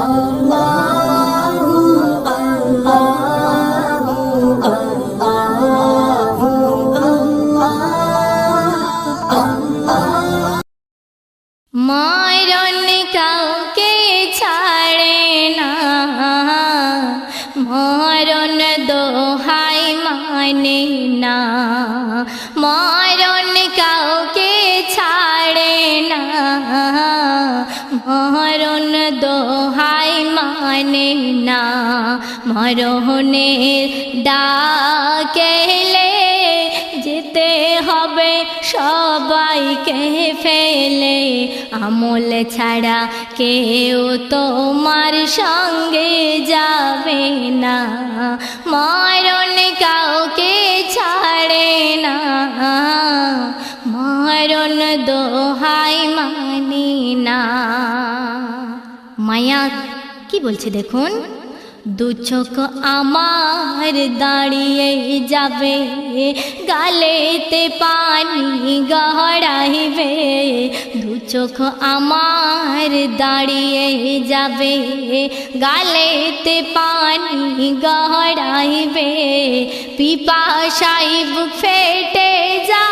মরণ মরণ দোহাই মানে না। মরণের ডাকেলে যেতে হবে সবাইকে ফেলে। আমল ছাড়া কেউ তোমার সঙ্গে যাবে না। মরণ কাউকে ছাড়ে না। মরণ দোহাই মানি না মায়া, কি বলছে দেখুন? দু চোখ আমার দাঁড়িয়ে যাবে, গালেতে পানি গড়াইবে দু চোখ আমার দাঁড়িয়ে যাবে, গালেতে পানি গড়াইবে পিপাসাই বুক ফেটে যাবে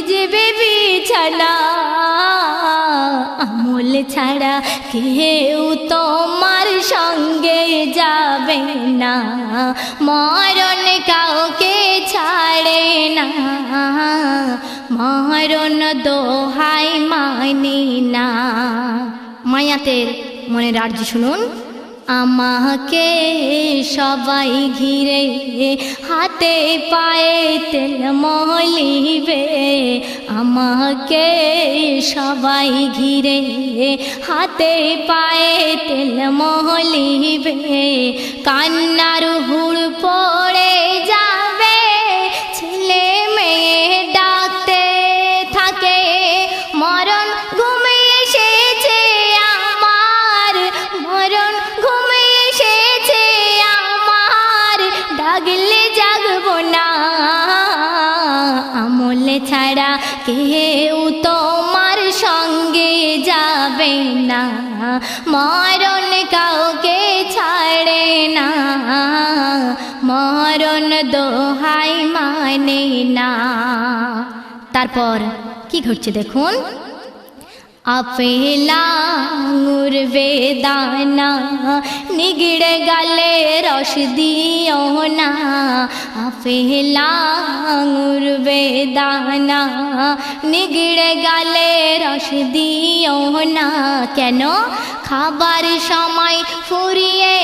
ভিজবে বিছানা আমল ছাড়া কেউ তোমার সঙ্গে যাবে না। মরণ কাউকে ছাড়ে না। মরণ দোহাই মানি না। মায়াতের মনের আর্য শুনুন। আমাকে সবাই ঘিরে হাতে পায়ে তেল মলিবে। আমাকে সবাই ঘিরে হাতে পায়ে তেল মলিবে। কান্নার হুড় পড়ে ডাকলে জাগবো না। আমলে ছাড়া কেউ তোমার সঙ্গে যাবে না। মরণ কাউকে ছাড়ে না। মরণ দোহাই মানে না। তারপর কি ঘটছে দেখুন? আপেলা আঙুর বেদানা নিগড়ে গালে রস দিও না আপেলা আঙুর বেদানা নিগড়ে গালে রস দিও না কেন খাবার সময় ফুরিয়ে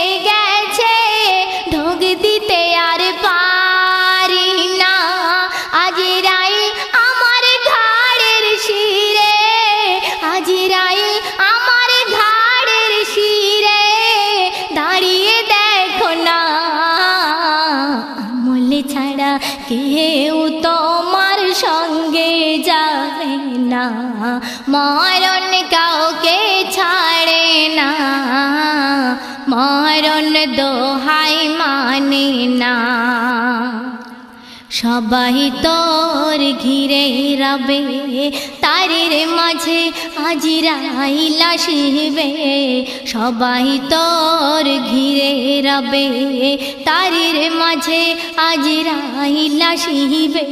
মরণ কাউকে ছাড়ে না। মরণ দোহাই মানে না। সবাই তোর ঘিরে রবে, তারের মাঝে আজিরাইল আসিবে সবাই তোর ঘিরে রবে, তারের মাঝে আজিরাইল আসিবে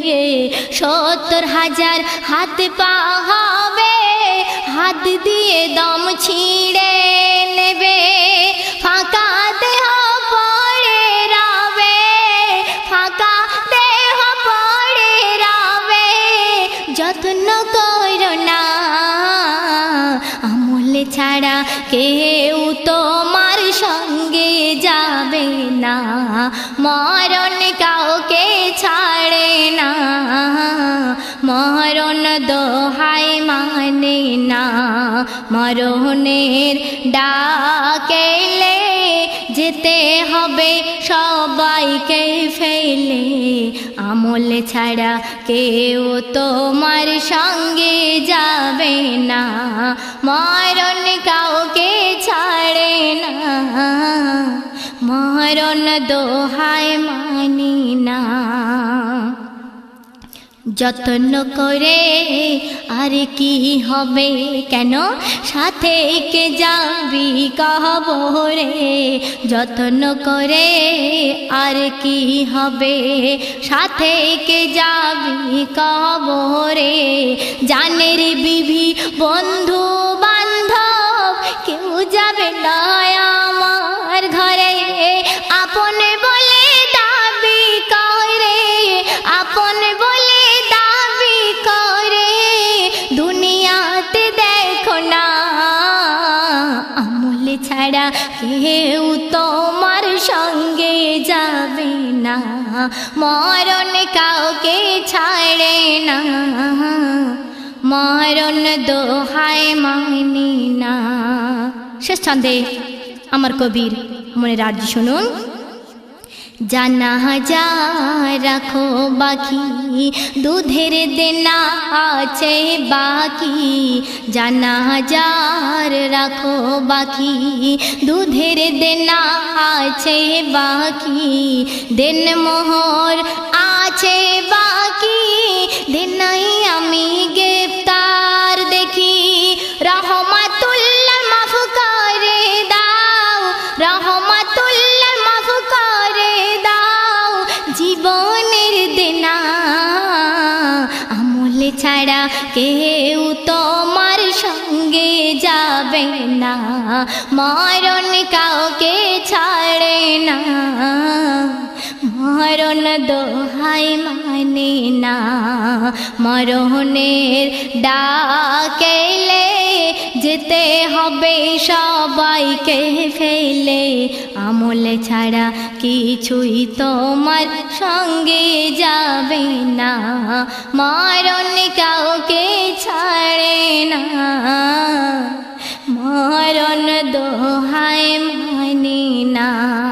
সত্তর হাজার হাত পা হবে হাত দিয়ে দম ছিঁড়ে নেবে। ফাঁকা দেহ পড়ে রবে। ফাঁকা দেহ পড়ে রবে। যত্ন করো না। আমল ছাড়া কেউ তোমার সঙ্গে যাবে না। মরণ কাউকে ছাড়ে না। দোহাই মানে না, মরণের ডাকেলে যেতে হবে সবাইকে ফেলে। আমল ছাড়া কেউ তোমার সঙ্গে যাবে না, মরণ কাউকে ছাড়ে না। মরণ দোহায় মানি না যত্ন করে, আর কি হবে? কেন? সাথে কে যাবি কহবরে যত্ন করে, আর কি হবে? সাথে কে যাবি কহবরে জানের বিবি বন্ধু মরণ কাউকে ছাড়ে না। মরণ দোহায় মানি না। শেষ ছন্দে আমার কবির মনে রাজ্য শুনুন। জানা যা রাখো বাকি। দুধের দেনা আছে বাকি। জানা যার রাখো বাকি। দুধের দেনা আছে বাকি। দেন মোহর আছে বাকি। দেনাই আমি গ্রেপ্তার ছাড়া কেউ তোমার সঙ্গে যাবে না। মরণ কাউকে ছাড়ে না। মরণ দোহাই মানে না। মরণের ডাকেলে যেতে হবে সবাইকে ফেলে। আমল ছাড়া কিছুই তোমার সঙ্গে যাবে না। মারণ কাউকে ছাড়ে না। মারণ দোহায় মানে না।